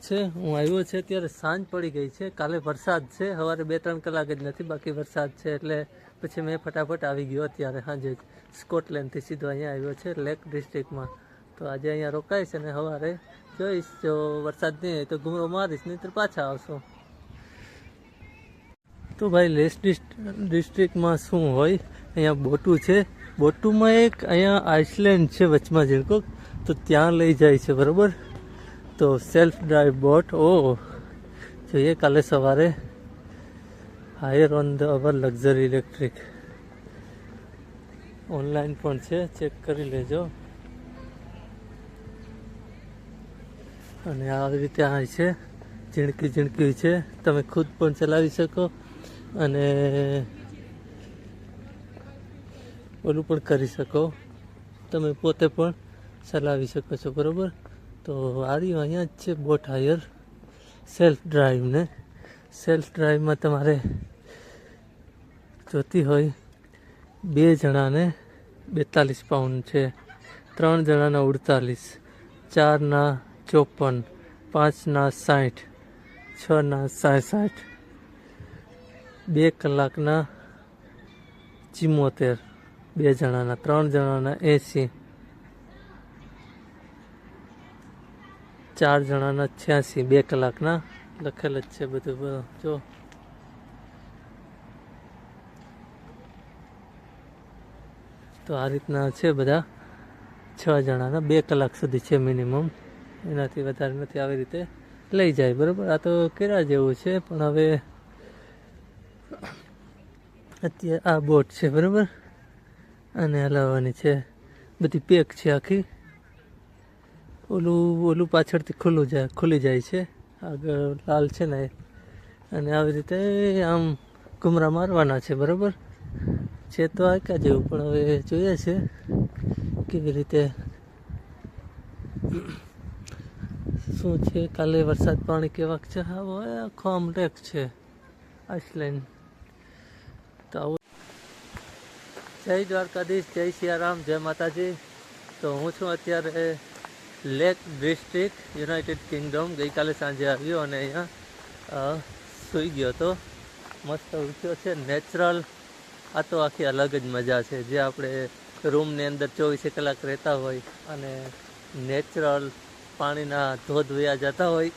છે, હું આવ્યો છે ત્યારે સાંજ પડી ગઈ છે, કાલે વરસાદ છે સવારે બે ત્રણ કલાક જ નથી, બાકી વરસાદ છે એટલે પછી મેં ફટાફટ આવી ગયો અત્યારે સાંજે સ્કોટલેન્ડથી સીધો અહીંયા આવ્યો છે, લેક ડિસ્ટ્રિક્ટમાં. તો આજે અહીંયા રોકાઈશ અને સવારે જોઈશ, જો વરસાદ નહીં હોય તો ઘૂમરો મારીશ નહીં તો પાછા આવશો. તો ભાઈ લેસ ડિસ્ટ્રિક્ટમાં શું હોય? અહીંયા બોટુ છે. બોટુમાં એક અહીંયા આઇસલેન્ડ છે, વચમાં ઝીણકો તો ત્યાં લઈ જાય છે, બરાબર? તો સેલ્ફ ડ્રાઈવ બોટ ઓ જોઈએ કાલે સવારે hire on the hour luxury electric online પણ છે ચેક કરી લેજો. અને આવી રીતે આ છે, ઝીણકી ઝીણકી છે. તમે ખુદ પણ ચલાવી શકો અને ઓલું પણ કરી શકો. તમે પોતે પણ ચલાવી શકો છો, બરાબર? તો આ અહીંયા જ છે બોટ હાયર. સેલ્ફ ડ્રાઈવને સેલ્ફ ડ્રાઈવમાં તમારે જોતી હોય બે જણાને બેતાલીસ પાઉન્ડ છે. ત્રણ જણાના ઉડતાલીસ. ચારના ચોપન. પાંચના સાઠ છના સાઠ બે કલાકના ચિમ્મોતેર બે જણાના, ત્રણ જણાના એંસી. ચાર જણાના છ્યાસી, બે કલાકના લખેલ જ છે બધું. જો. તો આ રીતના છે બધા. છ જણાના, બે કલાક સુધી છે મિનિમમ એનાથી વધારે નથી આવી રીતે લઈ જાય, બરાબર? આ તો કેરા જેવું છે, પણ હવે અત્યારે આ બોટ છે, બરાબર? અને હલાવવાની છે. બધી પેક છે આખી. ઓલું ઓલું પાછળથી ખુલ્લું જાય ખુલી જાય છે. આગળ લાલ છે ને. અને આવી રીતે આમ ઘુમરા મારવાના છે, બરાબર? છે તો આક્યા જેવું, પણ હવે જોઈએ છે કેવી રીતે શું છે. કાલે વરસાદ પાણી કેવાક છે? હવે આખો આમ લેક છે. આઈસલેન્ડ તો આવું. જય દ્વારકાધીશ, જય સિયારામ જય માતાજી. તો હું છું અત્યારે લેક ડિસ્ટ્રિક્ટ યુનાઇટેડ કિંગડમ ગઈકાલે સાંજે આવ્યો અને અહીંયા સૂઈ ગયો હતો. મસ્ત ઉઠ્યો છે. નેચરલ આ તો આખી અલગ જ મજા છે. જે આપણે રૂમની અંદર ચોવીસે કલાક રહેતા હોય અને નેચરલ પાણીના ધોધ વયા જતા હોય.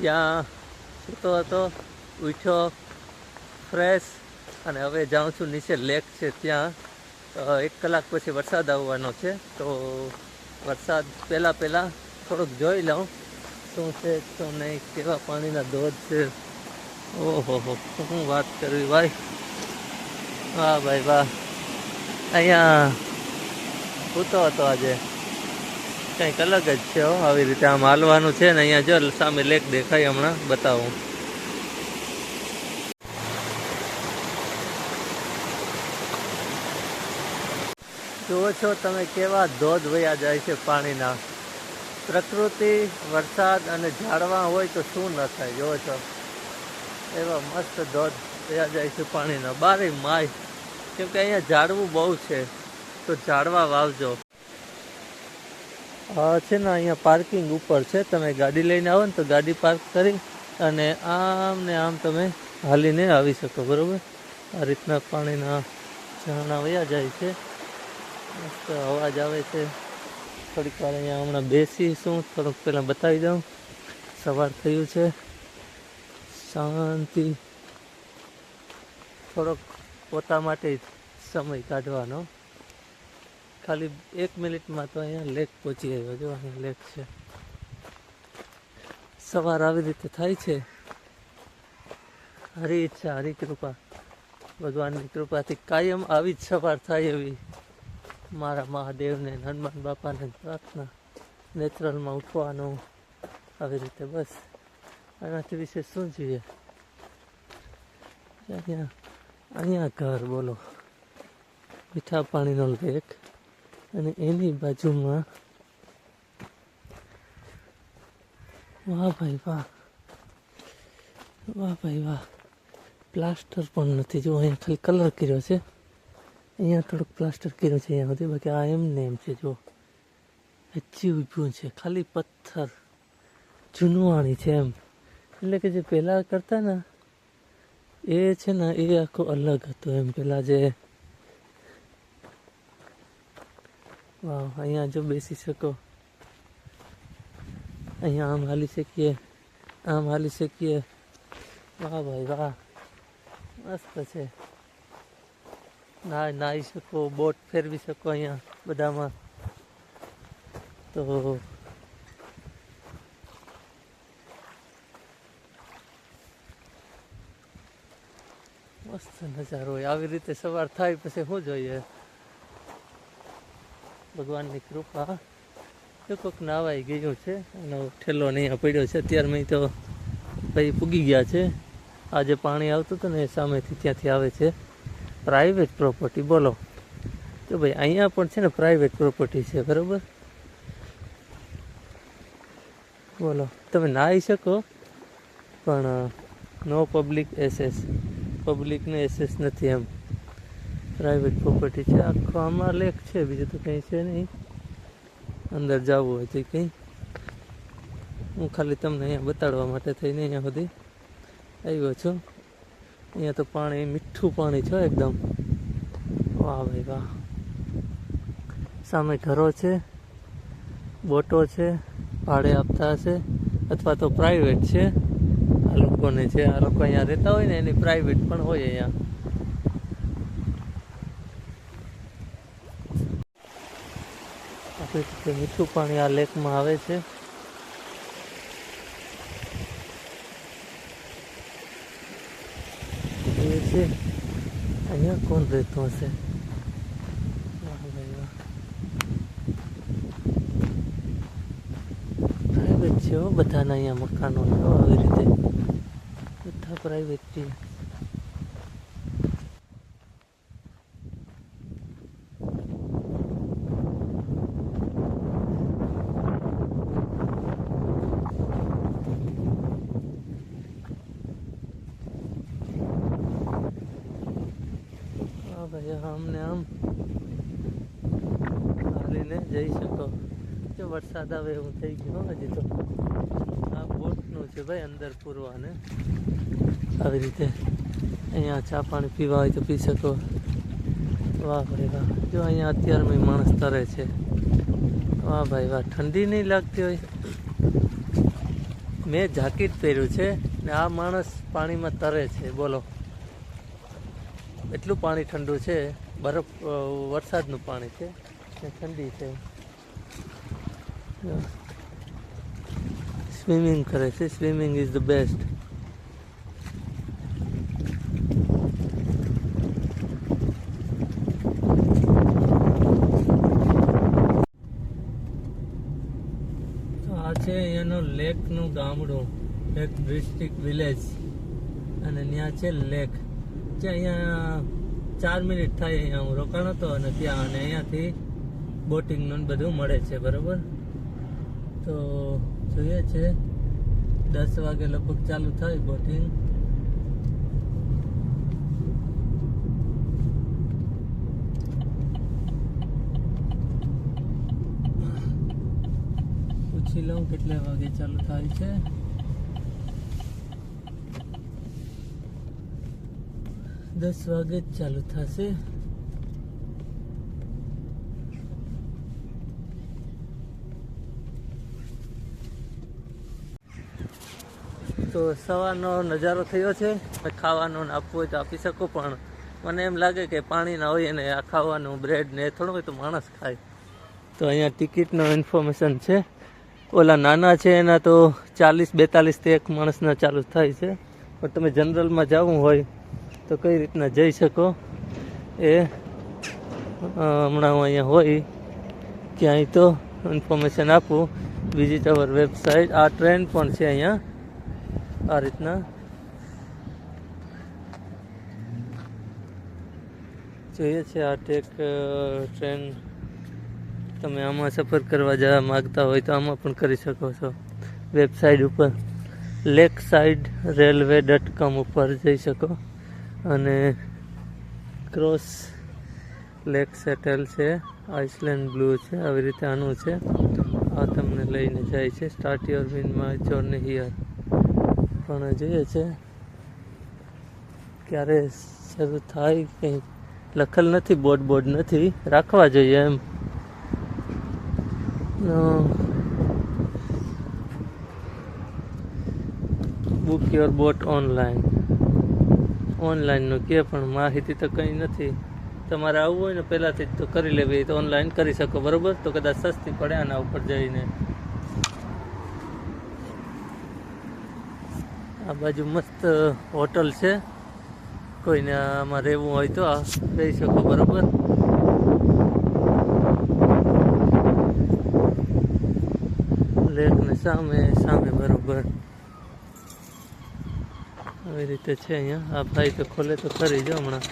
ત્યાં સૂતો હતો, ઉઠ્યો ફ્રેશ અને હવે જાઉં છું નીચે લેક છે. ત્યાં એક કલાક પછી વરસાદ આવવાનો છે. તો વરસાદ પહેલાં પહેલાં થોડુંક જોઈ લઉં. શું છે, શું નહીં, કેવા પાણીના ધોધ છે. ઓહો, હો, શું વાત કરવી ભાઈ? વાહ ભાઈ, વાહ. અહીંયા સૂતો હતો આજે. કંઈક અલગ જ છે આવી રીતે આમ હાલવાનું છે ને, અહીંયા જો સામે લેક દેખાય હમણાં, બતાવું. છો તમે કેવા ધોધ વયા જાય છે પાણીના? પ્રકૃતિ, વરસાદ અને ઝાડવા હોય તો શું ન થાય? જોવો છો. એવા મસ્ત ધોધ વયા જાય છે પાણીના. બારે માય. કેમ કે અહીંયા ઝાડવું બહુ છે. તો ઝાડવા વાવજો. છે ને અહીંયા પાર્કિંગ ઉપર છે. તમે ગાડી લઈને આવો ને તો ગાડી પાર્ક કરી અને આમ ને આમ તમે હાલીને આવી શકો, બરાબર? આ રીતના પાણીના ઝરણા વયા જાય છે. મસ્ત અવાજ આવે છે. થોડીક વાર અહીંયા હમણાં બેસીશું, થોડુંક પહેલાં બતાવી દઉં. સવાર થયું છે. શાંતિ. થોડોક પોતા માટે સમય કાઢવાનો. ખાલી એક મિનિટમાં તો અહીંયા લેક પહોંચી આવ્યો જો, અહીંયા લેક છે. સવાર આવી રીતે થાય છે. હરી ઈચ્છા, હરી કૃપા. ભગવાનની કૃપાથી કાયમ આવી જ સવાર થાય એવી. મારા મહાદેવને હનુમાન બાપાને પ્રાર્થના. નેચરલમાં ઉઠવાનું. આવી રીતે બસ. આનાથી વિશે શું જોઈએ? અહીંયા અહીંયા ઘર બોલો. મીઠા પાણીનો લેક. અને એની બાજુમાં વાહ ભાઈ વાહ. વાહ ભાઈ વાહ. પ્લાસ્ટર પણ નથી. જો અહીંયા ખાલી કલર કર્યો છે. અહીંયા થોડુંક પ્લાસ્ટર કર્યું છે અહીંયા સુધી બાકી આ એમ ને એમ છે જો હજી ઊભું છે ખાલી પથ્થર જૂનવાણી છે એમ એટલે કે જે પહેલાં કરતા ને એ છે ને એ આખું અલગ હતું એમ પેલા જે વાહ અહીંયા જો બેસી શકો અહીંયા આમ હાલી શકીએ આમ હાલી શકીએ વાહ ભાઈ વાહ મસ્ત છે ના, નાહી શકો, બોટ ફેરવી શકો અહીંયા બધામાં. તો મસ્ત નજારો હોય. આવી રીતે સવાર થાય પછી શું જોઈએ? ભગવાનની કૃપા. જો કોઈક નાવાઈ ગયું છે. એનો ઠેલો નહીં પડ્યો છે. અત્યારમાં તો ભાઈ પૂગી ગયા છે. આજે પાણી આવતું હતું ને એ સામેથી ત્યાંથી આવે છે. પ્રાઇવેટ પ્રોપર્ટી બોલો. તો ભાઈ, અહીંયા પણ છે ને પ્રાઇવેટ પ્રોપર્ટી છે, બરાબર? બોલો. તમે નાહી શકો, પણ નો પબ્લિક એસેસ પબ્લિકને એસેસ નથી એમ. પ્રાઇવેટ પ્રોપર્ટી છે. આખો આમાં લેખ છે, બીજું તો કંઈ છે નહીં. અંદર જવું હોય તો કંઈ. હું ખાલી તમને અહીંયા બતાડવા માટે થઈને અહીંયા સુધી આવ્યો છું. અહીંયા તો પાણી, મીઠું પાણી છે એકદમ. વાહ ભાઈ વાહ. સામે ઘરો છે, બોટો છે, ભાડે આપતા હશે, અથવા તો પ્રાઇવેટ છે. આ લોકોને છે આ લોકો અહીંયા રહેતા હોય ને, એની પ્રાઇવેટ પણ હોય અહીંયા. મીઠું પાણી આ લેકમાં આવે છે એ છે અહીંયા કોણ રહેતું હશે પ્રાઇવેટ છે બધાના અહીંયા મકાનો આવી રીતે બધા પ્રાઇવેટ છે હા ભાઈ આમને આમ હાલીને જઈ શકો જો વરસાદ આવે એવું થઈ ગયો હજી તો. આ બોટનું છે ભાઈ અંદર પૂરવાને. આવી રીતે અહીંયા ચા પાણી પીવા હોય તો પી શકો. વાહ ભાઈ વાહ. જો અહીંયા અત્યારમાં માણસ તરે છે. વાહ ભાઈ વાહ. ઠંડી નહીં લાગતી હોય. મેં જાકીટ પહેર્યું છે ને આ માણસ પાણીમાં તરે છે. બોલો. એટલું પાણી ઠંડુ છે. બરફ વરસાદનું પાણી છે. ને ઠંડી છે. સ્વિમિંગ કરે છે સ્વિમિંગ ઇઝ ધ બેસ્ટ આ છે અહીંયાનું લેકનું ગામડું લેક ડિસ્ટ્રિક્ટ વિલેજ અને ત્યાં છે લેક જે અહીંયા ચાર મિનિટ થાય અહીંયા હું રોકાણ હતો અને ત્યાં અને અહીંયાથી બોટિંગનું બધું મળે છે, બરોબર? તો જોઈએ છે. દસ વાગે લગભગ ચાલુ થાય બોટિંગ પૂછી લઉં કેટલા વાગે ચાલુ થાય છે. દસ વાગે જ ચાલુ થશે. તો સવારનો નજારો થયો છે. ખાવાનું આપવું હોય તો આપી શકો, પણ મને એમ લાગે કે પાણી ના હોય અને આ ખાવાનું બ્રેડ ને થોડું હોય તો માણસ ખાય. તો અહીંયા ટિકિટનો ઇન્ફોર્મેશન છે. ઓલા નાના છે એના તો ચાલીસ બેતાલીસ તે એક માણસના ચાલુ થાય છે. પણ તમે જનરલમાં જવું હોય તો કઈ રીતના જઈ શકો? એ હમણાં હું અહીંયા હોય ક્યાંય તો ઇન્ફોર્મેશન આપું. વિઝિટ અવર વેબસાઇટ આ ટ્રેન પણ છે અહીંયા. આ રીતના. જોઈએ છે આ ટેક ટ્રેન તમે આમાં સફર કરવા જવા માગતા હોય તો આમાં પણ કરી શકો છો. વેબસાઇટ ઉપર lake side railway dot com ઉપર જઈ શકો. અને ક્રોસ લેક સેટલ છે આઇસલેન્ડ બ્લુ છે, આવી રીતે આનું છે. આ તમને લઈને જાય છે. Start your win my journey here પણ જોઈએ છે ક્યારે શરૂ થાય કંઈ લખેલ નથી બોર્ડ બોર્ડ નથી, રાખવા જોઈએ એમ. બુક યોર બોટ ઓનલાઈન ઓનલાઈનનું કે, પણ માહિતી તો કંઈ નથી. તમારે આવવું હોય ને પહેલાંથી જ તો કરી લેવી તો ઓનલાઈન કરી શકો, બરાબર? તો કદાચ સસ્તી પડે આના ઉપર જઈને. આ બાજુ મસ્ત હોટલ છે. કોઈને આમાં રહેવું હોય તો રહી શકો, બરોબર? લેકને સામે સામે બરોબર. આવી રીતે છે અહીંયા. આ ભાઈ તો ખોલે તો ખરી જો હમણાં.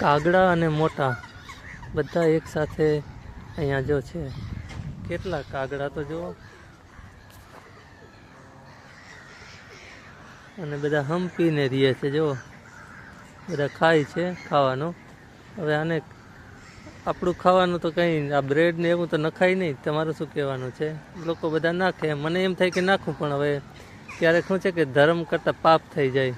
કાગડા અને મોટા બધા એકસાથે અહીંયા જો છે. કેટલા કાગડા તો જુઓ. અને બધા હંપીને રહીએ છે, જુઓ. બધા ખાય છે ખાવાનું. હવે આને આપણું ખાવાનું તો કંઈ આ બ્રેડ ને એવું તો નખાય નહીં. તમારું શું કહેવાનું છે? લોકો બધા નાખે. મને એમ થાય કે નાખું, પણ હવે ક્યારેક શું છે કે ધર્મ કરતાં પાપ થઈ જાય.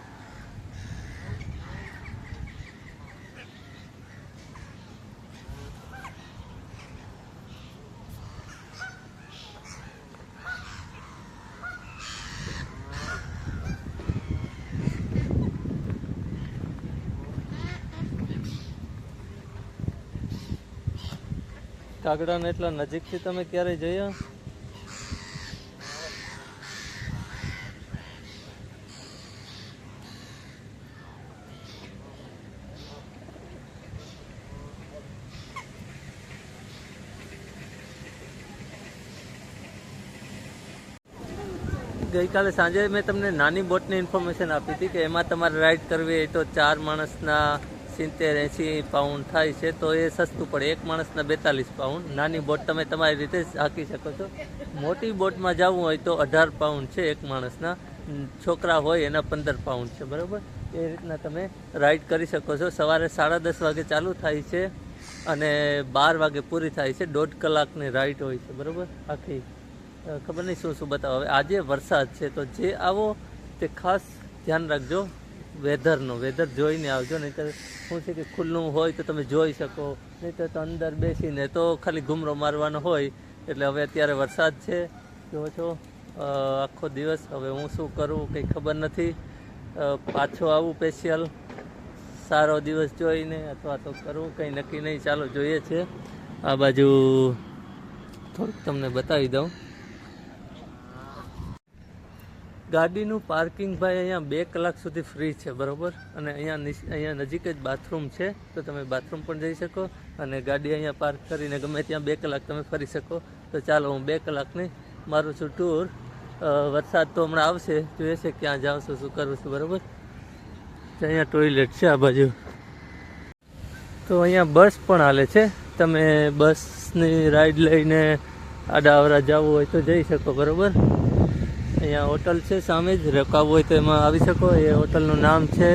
કાગડાને એટલા નજીકથી તમે ક્યારેય જોયા ગઈકાલે સાંજે મેં તમને નાની બોટની ઇન્ફોર્મેશન આપી હતી કે એમાં તમારે રાઈડ કરવી હોય તો ચાર માણસના સિત્તેર એંસી પાઉન્ડ થાય છે, તો એ સસ્તું પડે. એક માણસના બેતાલીસ પાઉન્ડ નાની બોટ તમે તમારી રીતે હાંકી શકો છો. મોટી બોટમાં જવું હોય તો અઢાર પાઉન્ડ છે એક માણસના. છોકરા હોય એના પંદર પાઉન્ડ છે, બરાબર? એ રીતના તમે રાઈડ કરી શકો છો. સવારે સાડા દસ વાગે ચાલુ થાય છે અને બાર વાગે પૂરી થાય છે. દોઢ કલાકની રાઈડ હોય છે, બરાબર? આખી. ખબર નહીં શું શું બતાવો. હવે આજે વરસાદ છે, તો જે આવો તે ખાસ ધ્યાન રાખજો. વેધરનો, વેધર જોઈને આવજો, નહીંતર શું છે કે ખુલ્લું હોય તો તમે જોઈ શકો. નહીંતર તો અંદર બેસીને તો ખાલી ઘૂમરો મારવાનો હોય, એટલે હવે અત્યારે વરસાદ છે. જુઓ છો આખો દિવસ હવે હું શું કરું કંઈ ખબર નથી. પાછો આવું સ્પેશિયલ સારો દિવસ જોઈને અથવા તો કરવું કંઈ નક્કી નહીં. ચાલો, જોઈએ છે. આ બાજુ થોડુંક તમને બતાવી દઉં. ગાડીનું પાર્કિંગ ભાઈ અહીંયા બે કલાક સુધી ફ્રી છે, બરાબર? અને અહીંયા અહીંયા નજીક જ બાથરૂમ છે, તો તમે બાથરૂમ પણ જઈ શકો અને ગાડી અહીંયા પાર્ક કરીને ગમે ત્યાં બે કલાક તમે ફરી શકો. તો ચાલો હું બે કલાકની મારું છું ટૂર. વરસાદ તો હમણાં આવશે, જોઈએ છે ક્યાં જાઉં છું, શું કરું છું, બરોબર? અહીંયા ટોયલેટ છે આ બાજુ. તો અહીંયા બસ પણ હાલે છે. તમે બસની રાઈડ લઈને આડાવરા જવું હોય તો જઈ શકો, બરોબર? અહીંયા હોટલ છે સામે જ રોકાવું હોય તો એમાં આવી શકો. એ હોટલનું નામ છે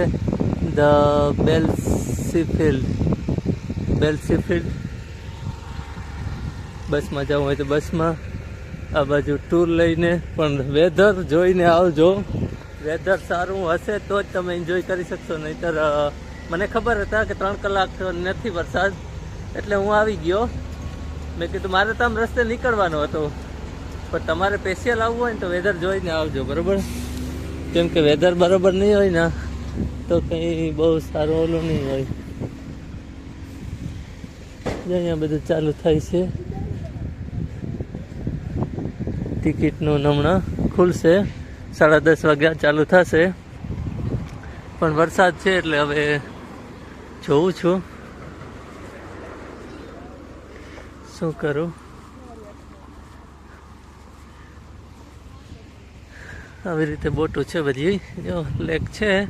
ધ બેલસીફિલ્ડ. બેલસીફિલ્ડ. બસમાં જવું હોય તો બસમાં. આ બાજુ ટૂર લઈને, પણ વેધર જોઈને આવજો. વેધર સારું હશે તો જ તમે એન્જોય કરી શકશો. નહીતર મને ખબર હતા કે ત્રણ કલાક નથી વરસાદ. એટલે હું આવી ગયો. મેં કીધું, મારે તો આમ રસ્તે નીકળવાનો હતો. પણ તમારે સ્પેશિયલ આવવું હોય ને તો વેધર જોઈને આવજો, બરાબર? કેમ કે વેધર બરાબર નહીં હોય ને, તો કંઈ બહુ સારું ઓલું નહીં હોય. અહીંયા બધું ચાલુ થાય છે. ટિકિટનું હમણાં ખુલશે. સાડા દસ વાગ્યા ચાલુ થશે. પણ વરસાદ છે એટલે હવે જોઉં છું. શું કરું? આવી રીતે બોટું છે બધી. જો, લેક છે.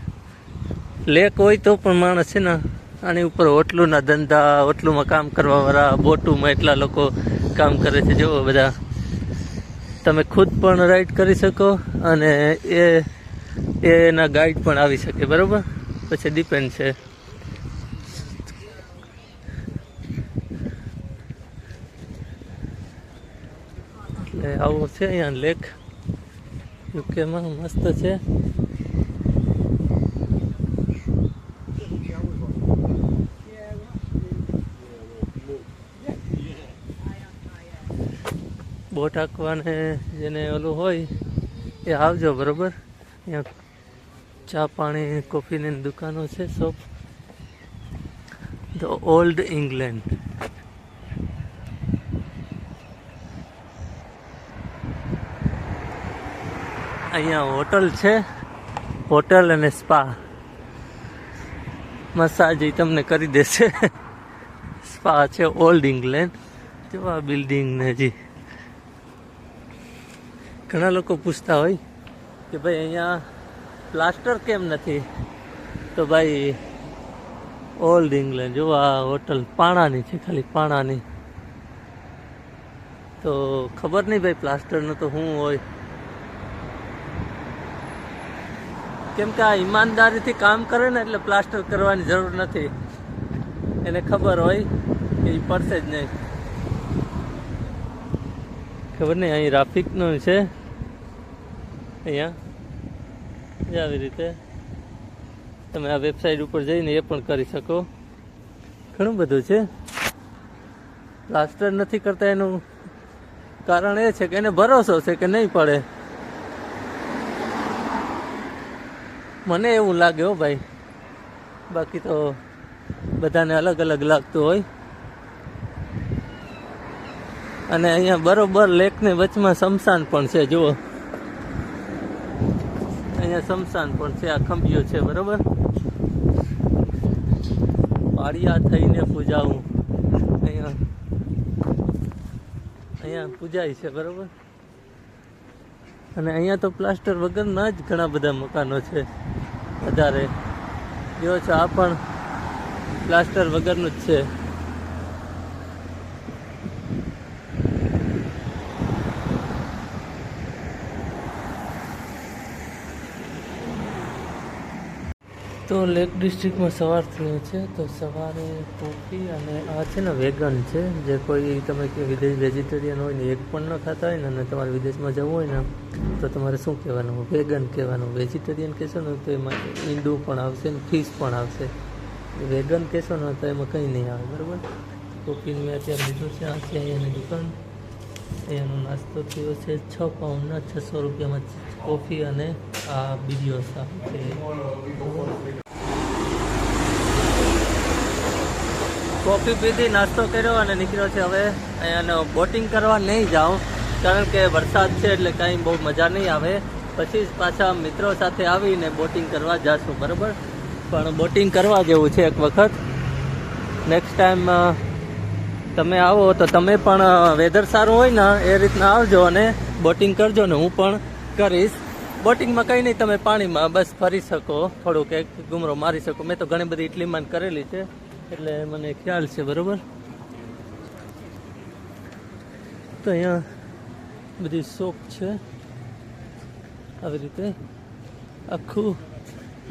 લેક હોય તો પણ માણસ છે ને, આની ઉપર હોટલુના ધંધા હોટલુમાં કામ કરવાવાળા, બોટુમાં એટલા લોકો કામ કરે છે. જો બધા. તમે ખુદ પણ રાઈડ કરી શકો અને એ, એના ગાઈડ પણ આવી શકે, બરાબર? પછી ડિપેન્ડ છે. એટલે આવો છે અહીંયા લેખ યુકેમાં મસ્ત છે. બોટ હાંકવાને જેને ઓલું હોય, એ આવજો, બરોબર? અહીંયા ચા પાણી, કોફીની દુકાનો છે શોપ ધ ઓલ્ડ ઇંગ્લેન્ડ અહીંયા હોટલ છે, હોટલ અને સ્પા. મસાજ એ તમને કરી દેશે. સ્પા છે ઓલ્ડ ઇંગ્લેન્ડ. જેવા બિલ્ડિંગ ને જી ઘણા લોકો પૂછતા હોય કે ભાઈ અહીંયા પ્લાસ્ટર કેમ નથી? તો ભાઈ, ઓલ્ડ ઇંગ્લેન્ડ, જો આ હોટલ પાણાની છે, ખાલી પાણાની. તો ખબર નહીં ભાઈ પ્લાસ્ટરનું તો શું હોય. કેમ કે આ ઈમાનદારીથી કામ કરે ને એટલે પ્લાસ્ટર કરવાની જરૂર નથી. એને ખબર હોય કે એ પડશે જ નહીં. ખબર નહીં, અહીં ટ્રાફિકનું છે. અહીંયા. આવી રીતે. તમે આ વેબસાઇટ ઉપર જઈને એ પણ કરી શકો. ઘણું બધું છે. પ્લાસ્ટર નથી કરતા એનું કારણ એ છે કે એને ભરોસો છે કે નહીં પડે. મને એવું લાગે હો ભાઈ. બાકી તો બધાને અલગ અલગ લાગતું હોય. અને અહીંયા બરોબર લેકની વચમાં શમશાન પણ છે, જુઓ. અહીંયા શમશાન પણ છે, આ ખંભીઓ છે, બરોબર? પાળિયા થઈને પૂજાવું. અહીંયા અહીંયા પૂજાય છે, બરોબર? અને અહીંયા તો પ્લાસ્ટર વગરના જ ઘણા બધા મકાનો છે. વધારે. જો છે, આ પણ પ્લાસ્ટર વગરનું જ છે. તો લેક ડિસ્ટ્રિક્ટમાં સવાર થયો છે, તો સવારે કોફી અને આ છે ને વેગન છે, જે કોઈ તમે વિદેશ વેજીટેરિયન હોય ને, એક પણ ન ખાતા હોય ને, અને તમારે વિદેશમાં જવું હોય ને, તો તમારે શું કહેવાનું? વેગન કહેવાનું. વેજીટેરિયન કહેશો ને, તો એમાં ઈંડું પણ આવશે ને ફિશ પણ આવશે. વેગન કહેશો ને, તો એમાં કંઈ નહીં આવે, બરાબર? કોફી મેં અત્યારે લીધું છે, આ છે અહીંયાની દુકાન. અહીંયાનો નાસ્તો થયો છે છ પાઉન્ડના છસો રૂપિયામાં કોફી અને આ બીજો સાથે કોફી પીધી, નાસ્તો કર્યો અને નીકળ્યો છે હવે અહીંયાનો બોટિંગ કરવા નહીં જાઉં, કારણ કે વરસાદ છે એટલે કાંઈ બહુ મજા નહીં આવે. પછી જ પાછા મિત્રો સાથે આવીને બોટિંગ કરવા જશું, બરાબર? પણ બોટિંગ કરવા જેવું છે એક વખત. નેક્સ્ટ ટાઈમ તમે આવો તો તમે પણ વેધર સારું હોય ને, એ રીતના આવજો અને બોટિંગ કરજો ને હું પણ કરીશ. બોટિંગમાં કંઈ નહીં, તમે પાણીમાં બસ ફરી શકો, થોડુંક એક ગુમરો મારી શકો. મેં તો ઘણી બધી ઇટલીમાં કરેલી છે, એટલે મને ખ્યાલ છે, બરાબર? તો અહીંયા બધી શોખ છે, આવી રીતે. આખું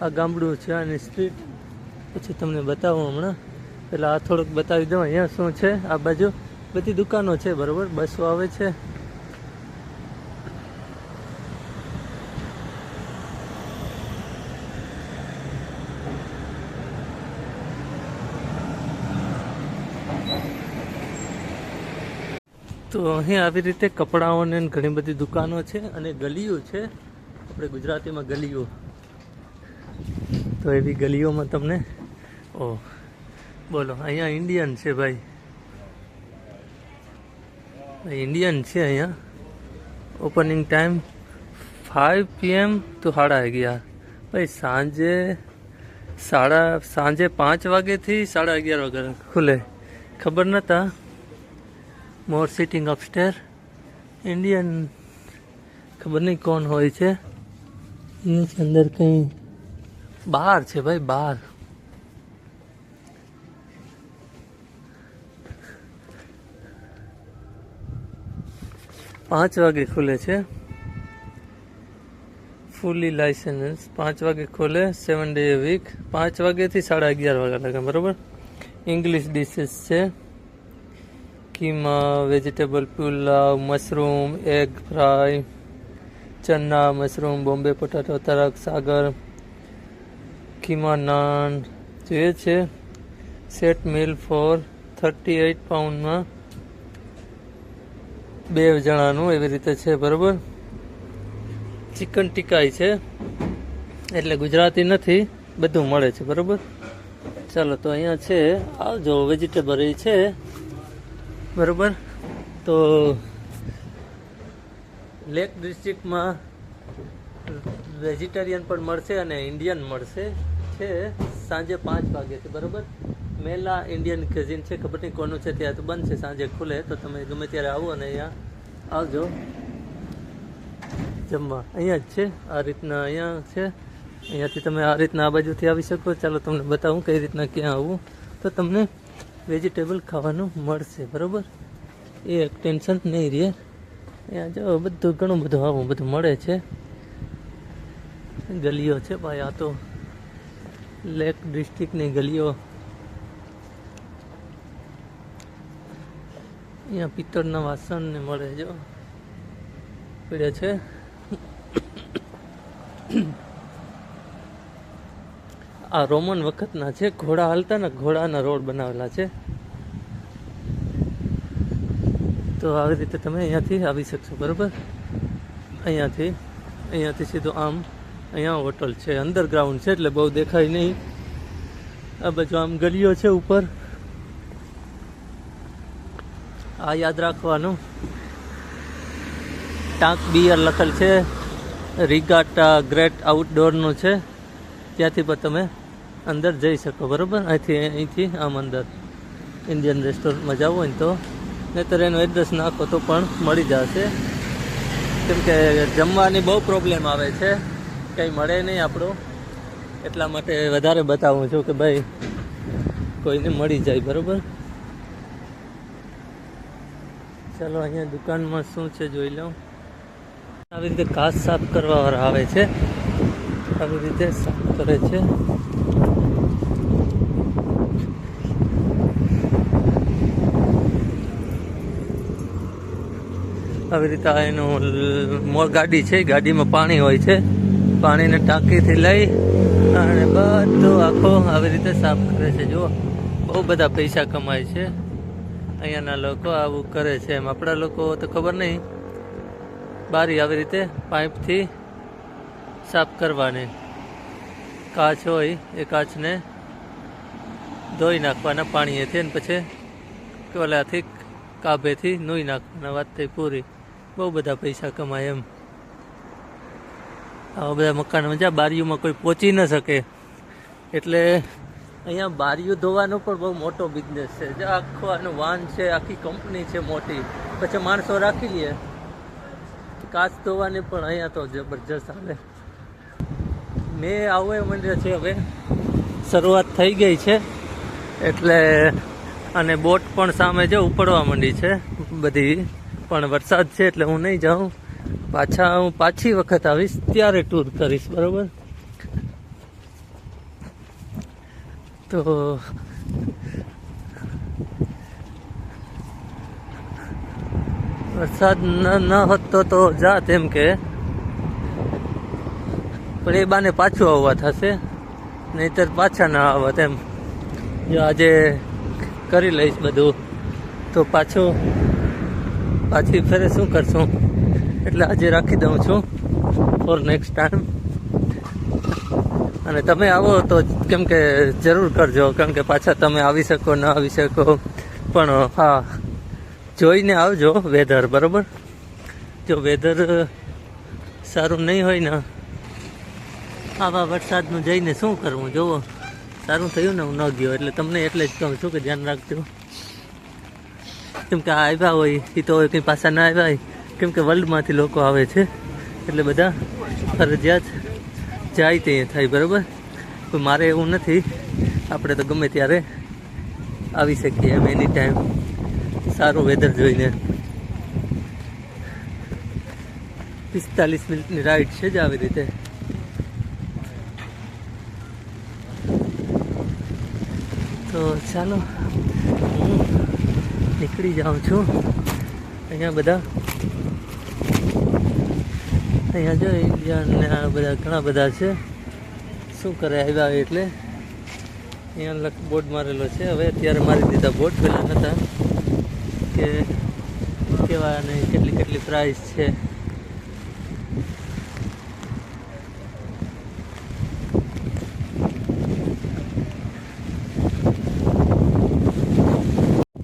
આ ગામડું છે, આની સ્ટ્રીટ પછી તમને બતાવું હમણાં. એટલે આ થોડુંક બતાવી દઉં. અહીંયા શું છે? આ બાજુ બધી દુકાનો છે, બરોબર? બસો આવે છે. તો અહીં આવી રીતે કપડાઓને ઘણી બધી દુકાનો છે અને ગલીઓ છે. આપણે ગુજરાતીમાં ગલીઓ. તો એવી ગલીઓમાં તમને ઓ બોલો, અહીંયા ઇન્ડિયન છે ભાઈ. ઇન્ડિયન છે અહીંયા. ઓપનિંગ ટાઈમ ફાઇવ પીએમ તો સાડા અગિયાર. ભાઈ, સાંજે સાડા, સાંજે પાંચ વાગ્યાથી સાડા અગિયાર વાગ્યા ખુલે. ખબર નતા? મોર સિટિંગ અપસ્ટેર ઇન્ડિયન ખબર નહીં કોણ હોય છે. એ અંદર કંઈ બહાર છે ભાઈ બહાર પાંચ વાગે ખુલે છે. ફૂલી લાઇસન્સ પાંચ વાગે ખોલે સેવન ડે વીક પાંચ વાગ્યાથી સાડા અગિયાર વાગ્યા લાગે, બરાબર? ઇંગ્લિશ ડિશિસ છે. Keema vegetable pulao mushroom egg fry chana mushroom Bombay potato tarka સાગર કીમા નાન જે છે set meal for thirty eight પાઉન્ડમાં બે જણાનું એવી રીતે છે, બરાબર? ચિકન ટીકાઈ છે. એટલે ગુજરાતી નથી, બધું મળે છે, બરાબર? ચાલો, તો અહીંયા છે આવજો વેજીટેબલ છે, બરાબર? તો લેક ડિસ્ટ્રિક્ટમાં વેજીટેરિયન પણ મળશે અને ઇન્ડિયન મળશે. છે, સાંજે પાંચ વાગ્યાથી બરોબર? મેલા ઇન્ડિયન કઝિન છે, ખબર નહીં કોનું છે, ત્યાં તો બંધ છે, સાંજે ખુલે તો તમે ગમે ત્યારે આવો અને અહીંયા આવજો. જમવા. અહીંયા જ છે, આ રીતના અહીંયા છે. અહીંયાથી તમે આ રીતના આ બાજુથી આવી શકો. ચાલો તમને બતાવું કઈ રીતના ક્યાં આવવું તો તમને વેજીટેબલ ખાવાનું મળશે, બરાબર? એ ટેન્શન નહીં રહે. અહીંયા જો બધું, ઘણું બધું આવું બધું મળે છે. ગલીઓ છે ભાઈ, આ તો લેક ડિસ્ટ્રિક્ટની ગલીઓ. અહીંયા પિત્તળના વાસણ ને મળે જો. પડ્યા છે. આ રોમન વખતના છે, ઘોડા હાલતા ને ઘોડાના રોડ બનાવેલા છે. તો આવી રીતે તમે અહીંયાથી આવી શકશો, બરાબર? અહીંયાથી અહીંયાથી સીધું આમ, અહીંયા હોટલ છે, અંડરગ્રાઉન્ડ છે, એટલે બહુ દેખાય નહીં. આ બાજુ આમ ગલીઓ છે ઉપર. આ યાદ રાખવાનું. ટાંક બિયર લખેલ છે. રિગાટા ગ્રેટ આઉટડોરનું છે. ત્યાંથી પણ તમે અંદર જઈ શકો, બરાબર? અહીંથી અહીંથી, આમ અંદર. ઇન્ડિયન રેસ્ટોરન્ટમાં જવું હોય તો. નહીતર એનો એડ્રેસ નાખો તો પણ મળી જશે. કેમ કે જમવાની બહુ પ્રોબ્લેમ આવે છે. કંઈ મળે નહીં આપણું. એટલા માટે વધારે બતાવું છું કે ભાઈ, કોઈને મળી જાય, બરાબર? ચાલો અહીંયા દુકાનમાં શું છે જોઈ લઉં. આવી રીતે ઘાસ સાફ કરવા આવે છે. આવી રીતે સાફ કરે છે. આવી રીતે આ એનું ગાડી છે. ગાડીમાં પાણી હોય છે. પાણીને ટાંકીથી લઈ અને બધું આખો આવી રીતે સાફ કરે છે. જુઓ, બહુ બધા પૈસા કમાય છે. અહીંયાના લોકો આવું કરે છે એમ. આપણા લોકો તો ખબર નહીં. બારી આવી રીતે પાઇપથી સાફ કરવાની. કાચ હોય એ કાચને ધોઈ નાખવાના પાણીએથી અને પછી ઓલાથી કાભેથી નોઈ નાખવાના વાત થઈ પૂરી. બહુ બધા પૈસા કમાય એમ. આવા બધા મકાનમાં જ્યાં બારીઓમાં કોઈ પહોંચી ન શકે. એટલે અહીંયા બારીઓ ધોવાનો પણ બહુ મોટો બિઝનેસ છે. જે આખો આનું વાન છે, આખી કંપની છે મોટી. પછી માણસો રાખી લે. કાચ ધોવાની પણ અહીંયા તો જબરજસ્ત આવે મેં આવું એ મંદિર છે હવે. શરૂઆત થઈ ગઈ છે. એટલે અને બોટ પણ સામે છે ઉપડવા માંડી છે. બધી. પણ વરસાદ છે એટલે હું નહીં જાઉં. પાછા હું પાછી વખત આવીશ, ત્યારે ટૂર કરીશ. બરોબર? તો વરસાદ ન હતો તો તો તેમ કે. પણ એ બાને પાછું આવવા થશે. નહીતર પાછા ના આવત એમ. જો આજે કરી લઈશ બધું. તો પાછું પાછી ફેરે શું કરશું? એટલે આજે રાખી દઉં છું. ફોર નેક્સ્ટ ટાઈમ અને તમે આવો તો કેમ કે જરૂર કરજો કેમ કે પાછા તમે આવી શકો, ન આવી શકો. પણ, હા, જોઈને આવજો વેધર બરાબર? જો વેધર સારું નહીં હોય ને, આવા વરસાદનું જઈને શું કરવું, જોવો. સારું થયું ને, હું ન ગયો, એટલે તમને એટલે જ કહું છું કે ધ્યાન રાખજો. કેમ કે આવ્યા હોય એ તો કંઈ પાછા ના આવ્યા હોય. કેમ કે વર્લ્ડમાંથી લોકો આવે છે, એટલે બધા ફરજિયાત જાય તે થાય, બરાબર? કોઈ મારે એવું નથી. આપણે તો ગમે ત્યારે આવી શકીએ એમ એની ટાઈમ સારું વેધર જોઈને. પિસ્તાલીસ મિનિટની રાઈડ છે જ આવી રીતે. તો ચાલો, હું નીકળી જાઉં છું. અહીંયા બધા અહીંયા જો ઇન્ડિયન આ બધા ઘણા બધા છે. શું કરે આવ્યા એટલે? અહીંયા લખ બોર્ડ મારેલો છે. હવે અત્યારે મારી દીધા બોર્ડ પહેલાં નહોતા કે કેવા અને કેટલી કેટલી પ્રાઇસ છે.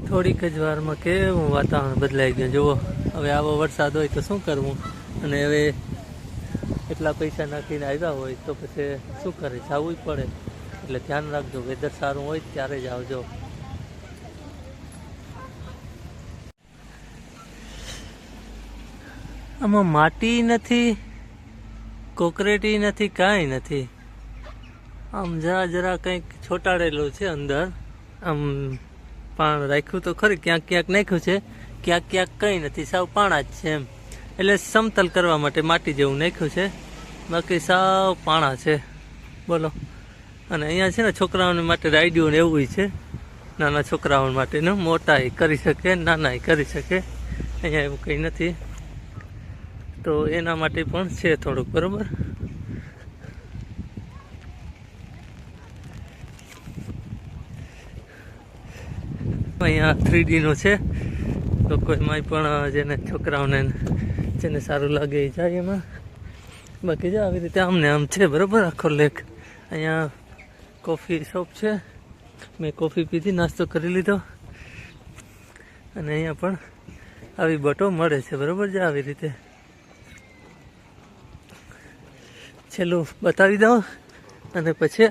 થોડીક જ વારમાં કેવું વાતાવરણ બદલાઈ ગયું. જુઓ, હવે આવો વરસાદ હોય તો શું કરવું? અને હવે એટલા પૈસા નાખીને આવ્યા હોય તો પછી શું કરે? જવું પડે. એટલે ધ્યાન રાખજો વેધર સારું હોય ત્યારે જ આવજો. આમાં માટી નથી, કોકરેટી નથી, કાંઈ નથી. આમ જરા જરા કંઈક છોટાડેલું છે અંદર. આમ પાણ રાખ્યું તો ખરી, ક્યાંક ક્યાંક નાખ્યું છે, ક્યાંક ક્યાંક કંઈ નથી. સાવ પાણા જ છે એમ. એટલે સમતલ કરવા માટે માટી જેવું નાખ્યું છે. બાકી સાવ પાણા છે. બોલો. અને અહીંયા છે ને છોકરાઓને માટે રાઈડિયો ને એવું છે. નાના છોકરાઓ માટેનું મોટા કરી શકે નાના કરી શકે. અહીંયા એવું કંઈ નથી. તો એના માટે પણ છે થોડુંક, બરાબર? અહીંયા થ્રીડીનું છે. લોકો એમાંય પણ જેને છોકરાઓને જેને સારું લાગે એ જાય એમાં. બાકી જો આવી રીતે આમને આમ છે, બરોબર? આખો લેક. અહીંયા કોફી શોપ છે. મેં કોફી પીધી, નાસ્તો કરી લીધો. અને અહીંયા પણ આવી બટો મળે છે, બરાબર? છે આવી રીતે. છેલ્લું બતાવી દઉં. અને પછી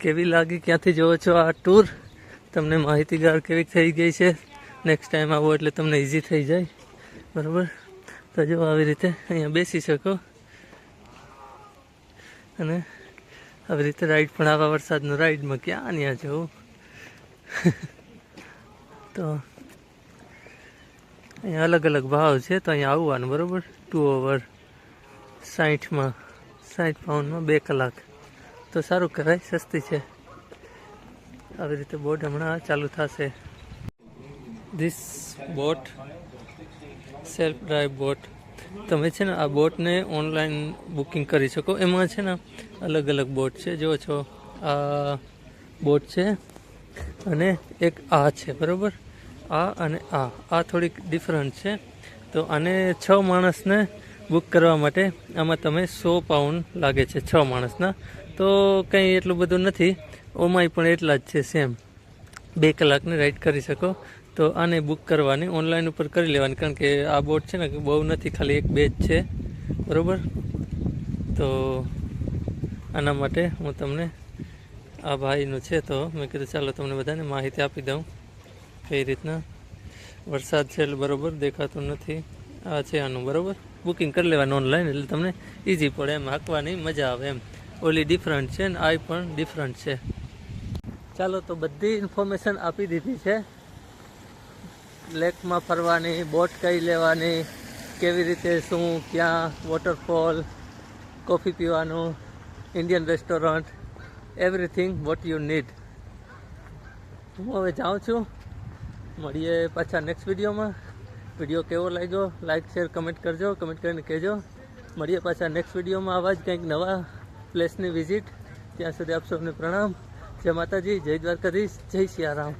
કેવી લાગી ક્યાંથી જોવો છો આ ટૂર તમને માહિતીગાર કેવી થઈ ગઈ છે? નેક્સ્ટ ટાઈમ આવો એટલે તમને ઇઝી થઈ જાય. બરાબર? તો જો આવી રીતે અહીંયા બેસી શકો. અને આવી રીતે રાઈડ પણ આવા વરસાદનું રાઈડમાં ક્યાં ત્યાં જવું? તો અહીંયા અલગ અલગ ભાવ છે, તો અહીંયા આવવાનું, બરાબર? ટુ ઓવર સાઠમાં સાઠ પાઉન્ડમાં બે કલાક. તો સારું કહેવાય, સસ્તી છે. આવી રીતે બોટ હમણાં ચાલુ થશે. This boat self drive boat તમે છે ને આ બોટને ઓનલાઈન બુકિંગ કરી શકો. એમાં છે ને અલગ અલગ બોટ છે. જો છો, આ બોટ છે અને એક આ છે, બરાબર? આ અને આ. આ થોડીક ડિફરન્ટ છે. તો આને છ માણસને બુક કરવા માટે આમાં તમે સો પાઉન્ડ લાગે છે, છ માણસના. તો કંઈ એટલું બધું નથી. ઓમાંય પણ એટલા જ છે સેમ બે કલાકની રાઈડ કરી શકો. તો આને બુક કરવાની ઓનલાઈન ઉપર કરી લેવાની, કારણ કે આ બોટ છે ને, બહુ નથી, ખાલી એક બે જ છે. બરાબર? તો આના માટે હું તમને આ ભાઈનું છે તો મેં કીધું, ચાલો તમને બધાને માહિતી આપી દઉં કઈ રીતના વરસાદ છે, એટલે બરાબર, દેખાતું નથી. આ છે આનું, બરાબર? બુકિંગ કરી લેવાનું ઓનલાઈન એટલે તમને ઇઝી પડે, એમ હાંકવાની મજા આવે, એમ. ઓલી ડિફરન્ટ છે ને, આ પણ ડિફરન્ટ છે. ચાલો, તો બધી ઇન્ફોર્મેશન આપી દીધી છે. લેકમાં ફરવાની, બોટ કઈ લેવાની, કેવી રીતે શું, ક્યાં વોટરફોલ કોફી પીવાનું Indian restaurant everything what you need હું હવે જાઉં છું. મળીએ પાછા નેક્સ્ટ વિડીયોમાં વીડિયો કેવો લાગ્યો? લાઈક શેર કમેન્ટ કરજો. કમેન્ટ કરીને કહેજો. મળીએ પાછા નેક્સ્ટ વિડીયોમાં આવા જ કંઈક નવા પ્લેસની વિઝિટ ત્યાં સુધી આપ સૌને પ્રણામ. જય માતાજી, જય દ્વારકાધીશ, જય સિયારામ.